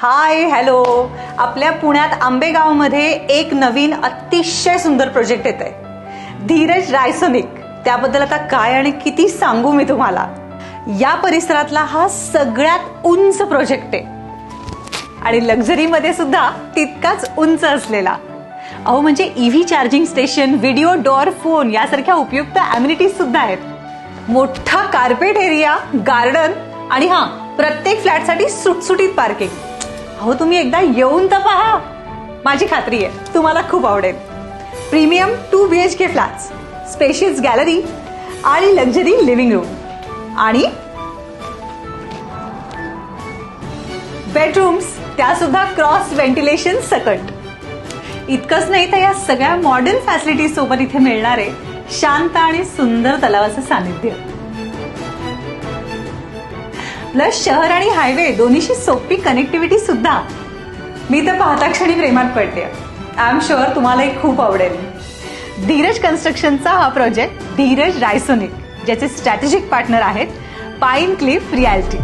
Hi hello. आपल्या पुण्यात आंबेगावमध्ये एक नवीन अतिशय सुंदर प्रोजेक्ट येत आहे धीरज रायसोनिक. त्याबद्दल आता काय आणि किती सांगू मी तुम्हाला. या परिसरातला हा सगळ्यात उंच प्रोजेक्ट आहे. आणि लक्झरीमध्ये सुद्धा तितकाच उंच असलेला. अहो म्हणजे EV charging station video door phone यासारख्या उपयुक्त अम्युनिटीज सुद्धा आहेत. मोठा कार्पेट एरिया गार्डन आणि हा प्रत्येक फ्लॅटसाठी सुटसुटीत पार्किंग अहो तुम्ही एकदा येऊन तर पहा. माझी खात्री आहे तुम्हाला खूप आवडेल. Premium two B H K flats spacious gallery आणि लक्झरी लिव्हिंग रूम आणि बेडरूम्स त्या सुद्धा क्रॉस व्हेंटिलेशन सकट. इतकंच नाही तर या सगळ्या मॉडर्न फॅसिलिटीज सोबत इथे मिळणारे शांत आणि सुंदर तलावाचं सानिध्य. प्लस शहर आणि हायवे दोन्हीशी सोपी कनेक्टिव्हिटी सुद्धा. मी तर पाहता क्षणी प्रेमात पडते. आय एम शुअर तुम्हालाही खूप आवडेल. धीरज कन्स्ट्रक्शनचा हा प्रोजेक्ट धीरज रायसोनिक ज्याचे स्ट्रॅटेजिक पार्टनर आहेत पाईन क्लिफ रियालिटी.